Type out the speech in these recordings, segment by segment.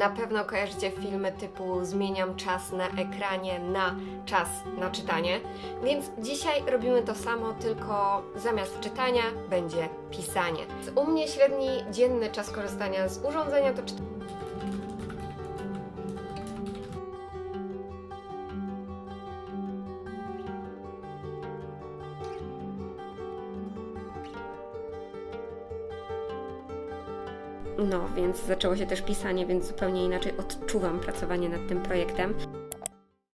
Na pewno kojarzycie filmy typu Zmieniam czas na ekranie na czas na czytanie. Więc dzisiaj robimy to samo, tylko zamiast czytania będzie pisanie. U mnie średni dzienny czas korzystania z urządzenia to 4 No, więc zaczęło się też pisanie, więc zupełnie inaczej odczuwam pracowanie nad tym projektem.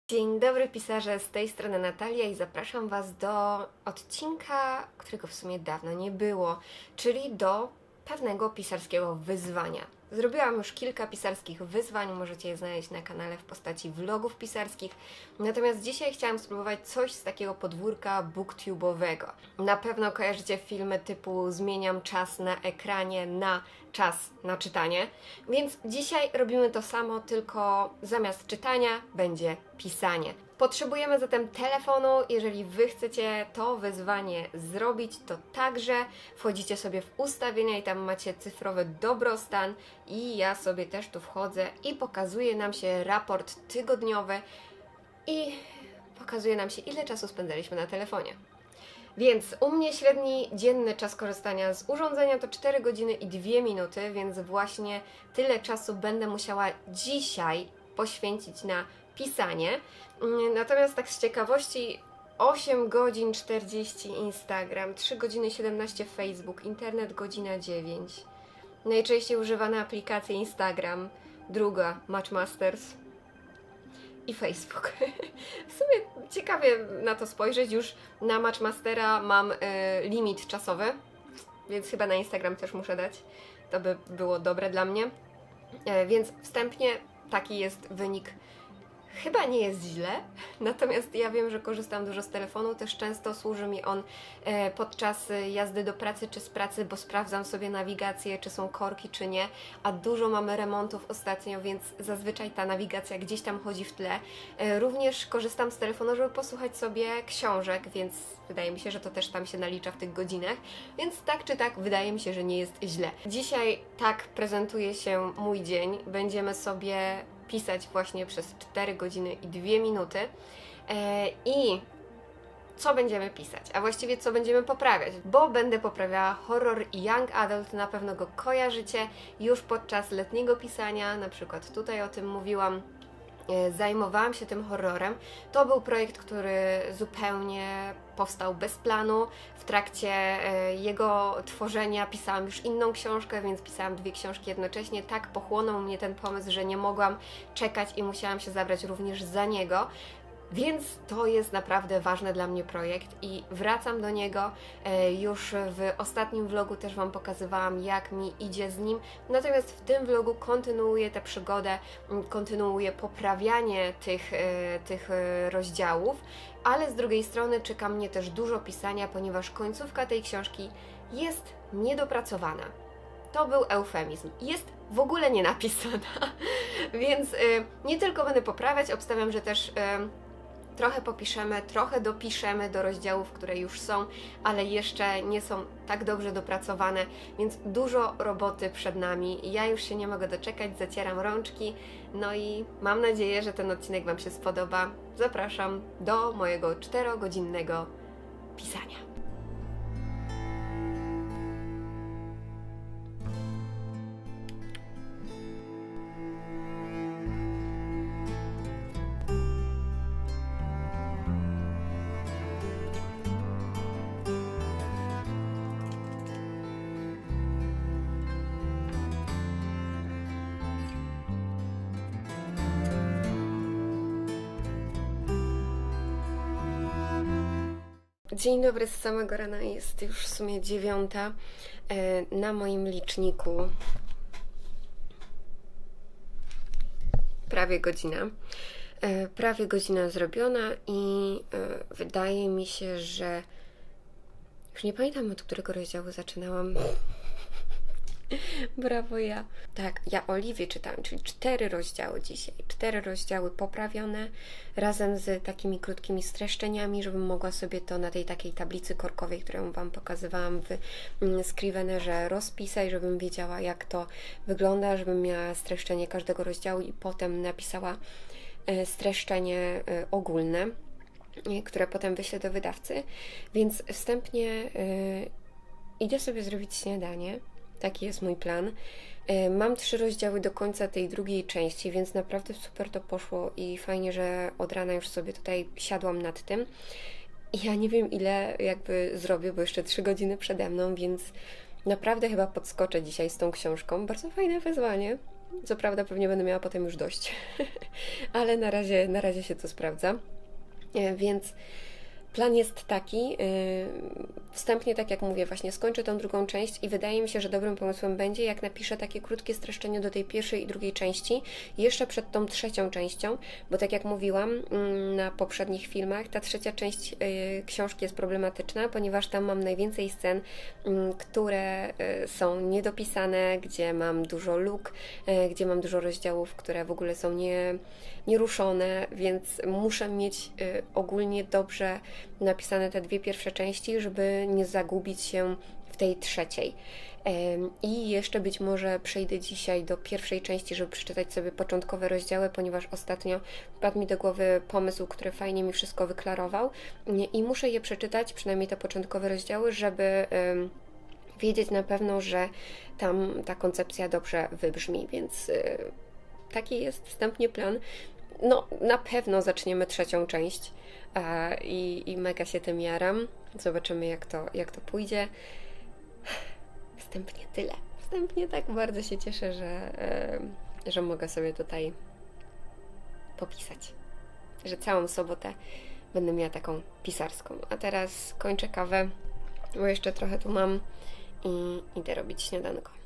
Dzień dobry pisarze, z tej strony Natalia i zapraszam Was do odcinka, którego w sumie dawno nie było, czyli do pewnego pisarskiego wyzwania. Zrobiłam już kilka pisarskich wyzwań, możecie je znaleźć na kanale w postaci vlogów pisarskich, natomiast dzisiaj chciałam spróbować coś z takiego podwórka booktube'owego. Na pewno kojarzycie filmy typu Zmieniam czas na ekranie na czas na czytanie, więc dzisiaj robimy to samo, tylko zamiast czytania będzie pisanie. Potrzebujemy zatem telefonu. Jeżeli Wy chcecie to wyzwanie zrobić, to także wchodzicie sobie w ustawienia i tam macie cyfrowy dobrostan. I ja sobie też tu wchodzę i pokazuje nam się raport tygodniowy i pokazuje nam się, ile czasu spędzaliśmy na telefonie. Więc u mnie średni dzienny czas korzystania z urządzenia to 4 godziny i 2 minuty, więc właśnie tyle czasu będę musiała dzisiaj poświęcić na pisanie. Mm, Natomiast tak z ciekawości 8 godzin 40 Instagram, 3 godziny 17 Facebook, internet godzina 9. Najczęściej używane aplikacje Instagram, druga Matchmasters i Facebook. W sumie ciekawie na to spojrzeć. Już na Matchmastera mam y, limit czasowy, więc chyba na Instagram też muszę dać. To by było dobre dla mnie. E, więc wstępnie taki jest wynik. Chyba nie jest źle, natomiast ja wiem, że korzystam dużo z telefonu, też często służy mi on e, podczas jazdy do pracy czy z pracy, bo sprawdzam sobie nawigację, czy są korki, czy nie, a dużo mamy remontów ostatnio, więc zazwyczaj ta nawigacja gdzieś tam chodzi w tle. E, Również korzystam z telefonu, żeby posłuchać sobie książek, więc wydaje mi się, że to też tam się nalicza w tych godzinach, więc tak czy tak wydaje mi się, że nie jest źle. Dzisiaj tak prezentuje się mój dzień. Będziemy sobie pisać właśnie przez 4 godziny i 2 minuty. E, I co będziemy pisać, a właściwie co będziemy poprawiać, bo będę poprawiała horror i young adult, na pewno go kojarzycie już podczas letniego pisania, na przykład tutaj o tym mówiłam. E, Zajmowałam się tym horrorem. To był projekt, który zupełnie powstał bez planu. W trakcie e, jego tworzenia pisałam już inną książkę, więc pisałam dwie książki jednocześnie. Tak pochłonął mnie ten pomysł, że nie mogłam czekać i musiałam się zabrać również za niego. Więc to jest naprawdę ważny dla mnie projekt i wracam do niego. E, Już w ostatnim vlogu też Wam pokazywałam, jak mi idzie z nim. Natomiast w tym vlogu kontynuuję tę przygodę, kontynuuję poprawianie tych, e, tych e, rozdziałów, ale z drugiej strony czeka mnie też dużo pisania, ponieważ końcówka tej książki jest niedopracowana. To był eufemizm. Jest w ogóle nie napisana. Więc nie tylko będę poprawiać, obstawiam, że też trochę popiszemy, trochę dopiszemy do rozdziałów, które już są, ale jeszcze nie są tak dobrze dopracowane, więc dużo roboty przed nami. Ja już się nie mogę doczekać, zacieram rączki, no i mam nadzieję, że ten odcinek Wam się spodoba. Zapraszam do mojego 4-godzinnego pisania. Dzień dobry z samego rana, jest już w sumie dziewiąta. E, Na moim liczniku prawie godzina. E, Prawie godzina zrobiona i e, wydaje mi się, że już nie pamiętam od którego rozdziału zaczynałam. Brawo ja. Tak, ja Oliwię czytałam, czyli cztery rozdziały dzisiaj. Cztery rozdziały poprawione, razem z takimi krótkimi streszczeniami, żebym mogła sobie to na tej takiej tablicy korkowej, którą Wam pokazywałam w mm, Scrivenerze rozpisać, żebym wiedziała, jak to wygląda, żebym miała streszczenie każdego rozdziału i potem napisała e, streszczenie e, ogólne, e, które potem wyślę do wydawcy. Więc wstępnie idę sobie zrobić śniadanie. Taki jest mój plan. E, Mam trzy rozdziały do końca tej drugiej części, więc naprawdę super to poszło i fajnie, że od rana już sobie tutaj siadłam nad tym. Ja nie wiem, ile jakby zrobię, bo jeszcze trzy godziny przede mną, więc naprawdę chyba podskoczę dzisiaj z tą książką. Bardzo fajne wyzwanie. Co prawda pewnie będę miała potem już dość, ale na razie, na razie się to sprawdza. E, Więc plan jest taki, yy, wstępnie, tak jak mówię, właśnie skończę tą drugą część i wydaje mi się, że dobrym pomysłem będzie, jak napiszę takie krótkie streszczenie do tej pierwszej i drugiej części, jeszcze przed tą trzecią częścią, bo tak jak mówiłam mm, na poprzednich filmach, ta trzecia część yy, książki jest problematyczna, ponieważ tam mam najwięcej scen, mm, które yy, są niedopisane, gdzie mam dużo luk, yy, gdzie mam dużo rozdziałów, które w ogóle są nie, nieruszone, więc muszę mieć y, ogólnie dobrze napisane te dwie pierwsze części, żeby nie zagubić się w tej trzeciej. I jeszcze być może przejdę dzisiaj do pierwszej części, żeby przeczytać sobie początkowe rozdziały, ponieważ ostatnio wpadł mi do głowy pomysł, który fajnie mi wszystko wyklarował i muszę je przeczytać, przynajmniej te początkowe rozdziały, żeby wiedzieć na pewno, że tam ta koncepcja dobrze wybrzmi, więc y, taki jest wstępnie plan. No, na pewno zaczniemy trzecią część e, i, i mega się tym jaram. Zobaczymy, jak to, jak to pójdzie. Wstępnie tyle. Wstępnie tak bardzo się cieszę, że, e, że mogę sobie tutaj popisać. Że całą sobotę będę miała taką pisarską. A teraz kończę kawę, bo jeszcze trochę tu mam i idę robić śniadanko.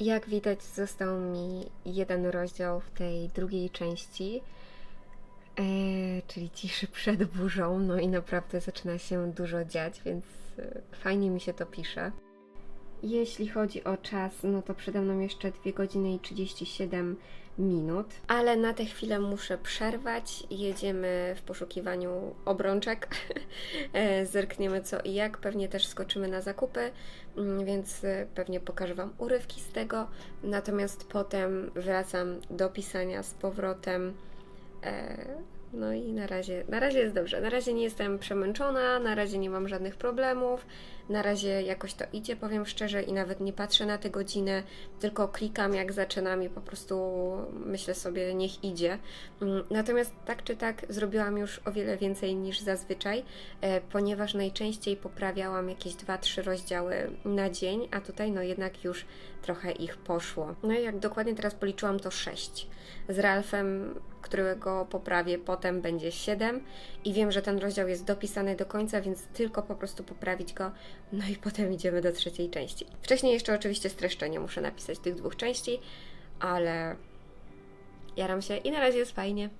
Jak widać, został mi jeden rozdział w tej drugiej części, e, czyli ciszy przed burzą. No i naprawdę zaczyna się dużo dziać, więc e, fajnie mi się to pisze. Jeśli chodzi o czas, no to przede mną jeszcze 2 godziny i 37 minut, ale na tę chwilę muszę przerwać. Jedziemy w poszukiwaniu obrączek. E, Zerkniemy co i jak. Pewnie też skoczymy na zakupy, mm, więc e, pewnie pokażę Wam urywki z tego. Natomiast potem wracam do pisania z powrotem. E, No i na razie, na razie jest dobrze. Na razie nie jestem przemęczona, na razie nie mam żadnych problemów. Na razie jakoś to idzie, powiem szczerze, i nawet nie patrzę na tę godzinę, tylko klikam jak zaczynam i po prostu myślę sobie, niech idzie. Mm, Natomiast tak czy tak zrobiłam już o wiele więcej niż zazwyczaj, e, ponieważ najczęściej poprawiałam jakieś 2-3 rozdziały na dzień, a tutaj no jednak już trochę ich poszło. No i jak dokładnie teraz policzyłam, to 6. Z Ralfem, którego poprawię potem, będzie 7 i wiem, że ten rozdział jest dopisany do końca, więc tylko po prostu poprawić go, no i potem idziemy do trzeciej części. Wcześniej jeszcze oczywiście streszczenie muszę napisać tych dwóch części, ale jaram się i na razie jest fajnie.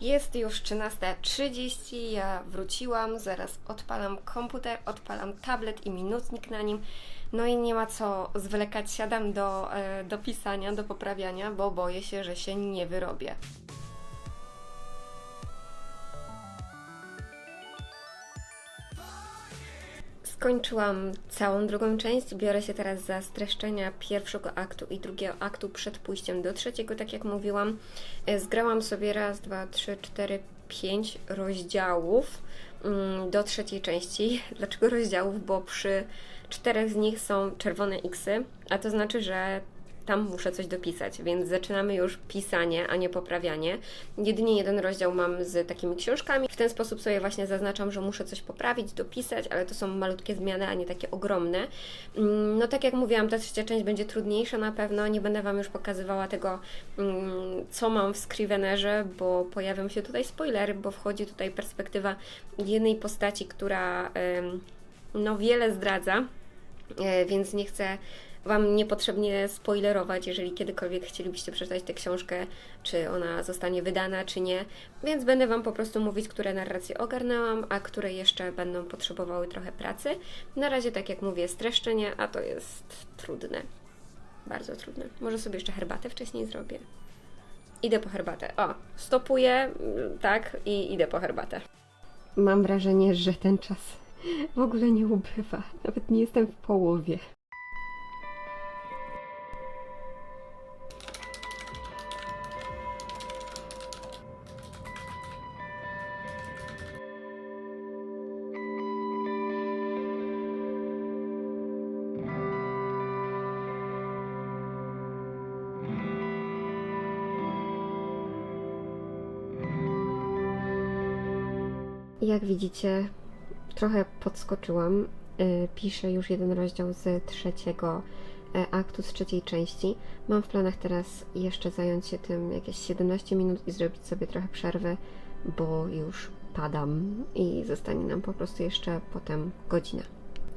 Jest już 13.30, ja wróciłam, zaraz odpalam komputer, odpalam tablet i minutnik na nim. No i nie ma co zwlekać, siadam do, e, do pisania, do poprawiania, bo boję się, że się nie wyrobię. Skończyłam całą drugą część. Biorę się teraz za streszczenia pierwszego aktu i drugiego aktu przed pójściem do trzeciego, tak jak mówiłam. E, Zgrałam sobie raz, dwa, trzy, cztery, pięć rozdziałów mm, do trzeciej części. Dlaczego rozdziałów? Bo przy czterech z nich są czerwone xy, a to znaczy, że tam muszę coś dopisać, więc zaczynamy już pisanie, a nie poprawianie. Jedynie jeden rozdział mam z takimi książkami. W ten sposób sobie właśnie zaznaczam, że muszę coś poprawić, dopisać, ale to są malutkie zmiany, a nie takie ogromne. Mm, No tak jak mówiłam, ta trzecia część będzie trudniejsza na pewno. Nie będę Wam już pokazywała tego, mm, co mam w Scrivenerze, bo pojawią się tutaj spoilery, bo wchodzi tutaj perspektywa jednej postaci, która no wiele zdradza, e, więc nie chcę Wam niepotrzebnie spoilerować, jeżeli kiedykolwiek chcielibyście przeczytać tę książkę, czy ona zostanie wydana, czy nie. Więc będę Wam po prostu mówić, które narracje ogarnęłam, a które jeszcze będą potrzebowały trochę pracy. Na razie, tak jak mówię, streszczenie, a to jest trudne. Bardzo trudne. Może sobie jeszcze herbatę wcześniej zrobię. Idę po herbatę. O, stopuję, tak, i idę po herbatę. Mam wrażenie, że ten czas w ogóle nie ubywa. Nawet nie jestem w połowie. Jak widzicie, trochę podskoczyłam. Y, Piszę już jeden rozdział z trzeciego e, aktu, z trzeciej części. Mam w planach teraz jeszcze zająć się tym jakieś 17 minut i zrobić sobie trochę przerwy, bo już padam i zostanie nam po prostu jeszcze potem godzina.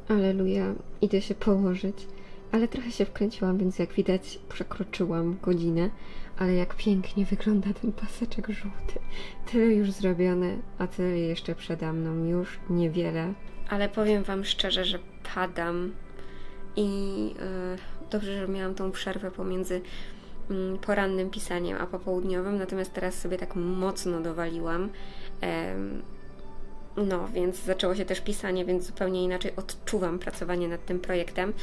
Aleluja, idę się położyć. Ale trochę się wkręciłam, więc jak widać przekroczyłam godzinę. Ale jak pięknie wygląda ten paseczek żółty. Tyle już zrobione, a tyle jeszcze przede mną. Już niewiele. Ale powiem Wam szczerze, że padam i yy, dobrze, że miałam tą przerwę pomiędzy mm, porannym pisaniem a popołudniowym, natomiast teraz sobie tak mocno dowaliłam. Em, no, więc zaczęło się też pisanie, więc zupełnie inaczej odczuwam pracowanie nad tym projektem.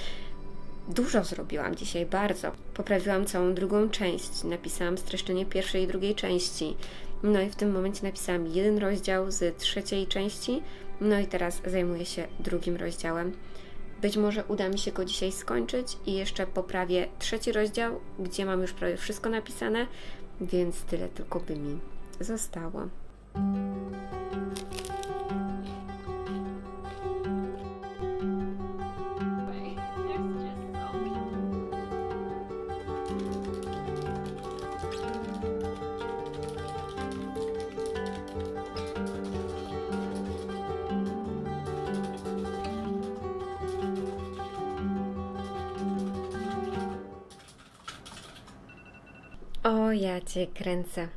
Dużo zrobiłam dzisiaj, bardzo. Poprawiłam całą drugą część, napisałam streszczenie pierwszej i drugiej części. No i w tym momencie napisałam jeden rozdział z trzeciej części, no i teraz zajmuję się drugim rozdziałem. Być może uda mi się go dzisiaj skończyć i jeszcze poprawię trzeci rozdział, gdzie mam już prawie wszystko napisane, więc tyle tylko by mi zostało. O, ja cię kręcę.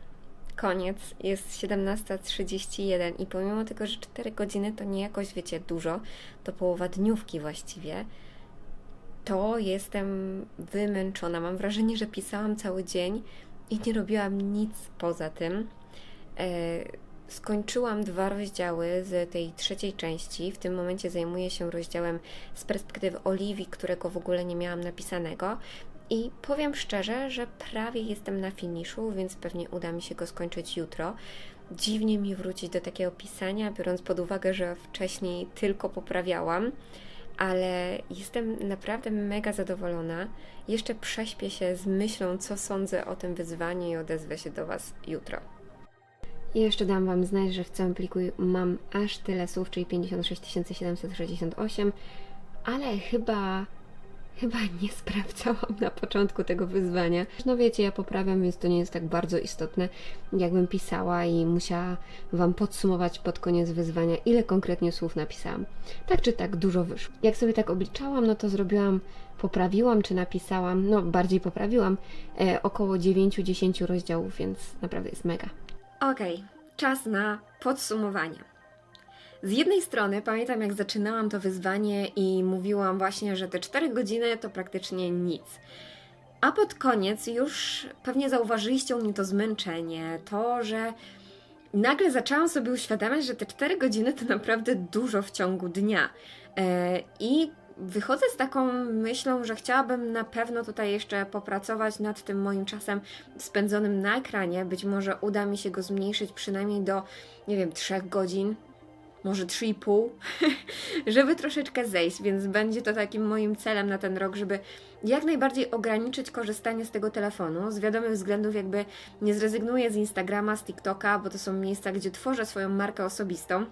Koniec, jest 17.31 i pomimo tego, że 4 godziny to nie jakoś, wiecie, dużo, to połowa dniówki właściwie, to jestem wymęczona. Mam wrażenie, że pisałam cały dzień i nie robiłam nic poza tym. E, skończyłam dwa rozdziały z tej trzeciej części. W tym momencie zajmuję się rozdziałem z perspektywy Oliwii, którego w ogóle nie miałam napisanego. I powiem szczerze, że prawie jestem na finiszu, więc pewnie uda mi się go skończyć jutro. Dziwnie mi wrócić do takiego pisania, biorąc pod uwagę, że wcześniej tylko poprawiałam, ale jestem naprawdę mega zadowolona. Jeszcze prześpię się z myślą, co sądzę o tym wyzwaniu i odezwę się do Was jutro. I jeszcze dam Wam znać, że w całym pliku mam aż tyle słów, czyli 56 768, ale chyba Chyba nie sprawdzałam na początku tego wyzwania. No wiecie, ja poprawiam, więc to nie jest tak bardzo istotne, jakbym pisała i musiała Wam podsumować pod koniec wyzwania, ile konkretnie słów napisałam. Tak czy tak, dużo wyszło. Jak sobie tak obliczałam, no to zrobiłam, poprawiłam czy napisałam, no bardziej poprawiłam, e, około 9-10 rozdziałów, więc naprawdę jest mega. Okej, czas na podsumowanie. Z jednej strony pamiętam, jak zaczynałam to wyzwanie i mówiłam właśnie, że te 4 godziny to praktycznie nic. A pod koniec już pewnie zauważyliście u mnie to zmęczenie, to, że nagle zaczęłam sobie uświadamiać, że te 4 godziny to naprawdę dużo w ciągu dnia. E, I wychodzę z taką myślą, że chciałabym na pewno tutaj jeszcze popracować nad tym moim czasem spędzonym na ekranie. Być może uda mi się go zmniejszyć przynajmniej do, nie wiem, 3 godzin, może 3,5, żeby troszeczkę zejść, więc będzie to takim moim celem na ten rok, żeby jak najbardziej ograniczyć korzystanie z tego telefonu. Z wiadomych względów jakby nie zrezygnuję z Instagrama, z TikToka, bo to są miejsca, gdzie tworzę swoją markę osobistą.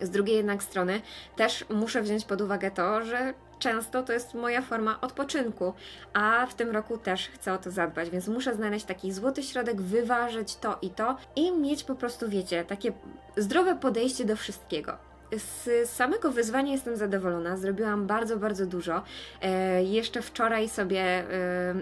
Z drugiej jednak strony też muszę wziąć pod uwagę to, że często to jest moja forma odpoczynku, a w tym roku też chcę o to zadbać, więc muszę znaleźć taki złoty środek, wyważyć to i to i mieć po prostu, wiecie, takie zdrowe podejście do wszystkiego. Z samego wyzwania jestem zadowolona. Zrobiłam bardzo, bardzo dużo. E, jeszcze wczoraj sobie e,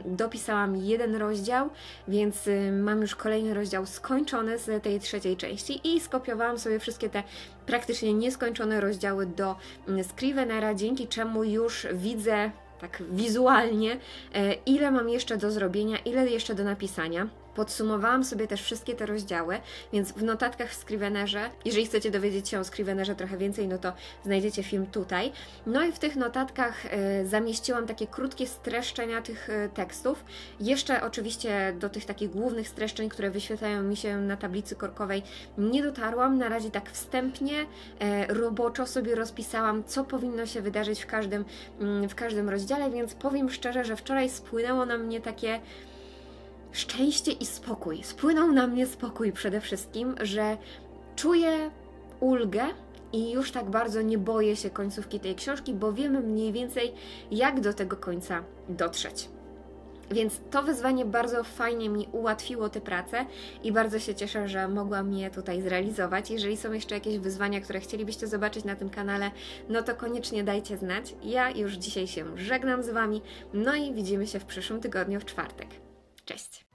dopisałam jeden rozdział, więc e, mam już kolejny rozdział skończony z tej trzeciej części i skopiowałam sobie wszystkie te praktycznie nieskończone rozdziały do mm, Scrivenera, dzięki czemu już widzę tak wizualnie, e, ile mam jeszcze do zrobienia, ile jeszcze do napisania. Podsumowałam sobie też wszystkie te rozdziały, więc w notatkach w Scrivenerze, jeżeli chcecie dowiedzieć się o Scrivenerze trochę więcej, no to znajdziecie film tutaj. No i w tych notatkach e, zamieściłam takie krótkie streszczenia tych e, tekstów. Jeszcze oczywiście do tych takich głównych streszczeń, które wyświetlają mi się na tablicy korkowej, nie dotarłam. Na razie tak wstępnie, e, roboczo sobie rozpisałam, co powinno się wydarzyć w każdym, mm, w każdym rozdziale, więc powiem szczerze, że wczoraj spłynęło na mnie takie szczęście i spokój. Spłynął na mnie spokój przede wszystkim, że czuję ulgę i już tak bardzo nie boję się końcówki tej książki, bo wiemy mniej więcej, jak do tego końca dotrzeć. Więc to wyzwanie bardzo fajnie mi ułatwiło tę pracę i bardzo się cieszę, że mogłam je tutaj zrealizować. Jeżeli są jeszcze jakieś wyzwania, które chcielibyście zobaczyć na tym kanale, no to koniecznie dajcie znać. Ja już dzisiaj się żegnam z Wami, no i widzimy się w przyszłym tygodniu w czwartek. Cześć!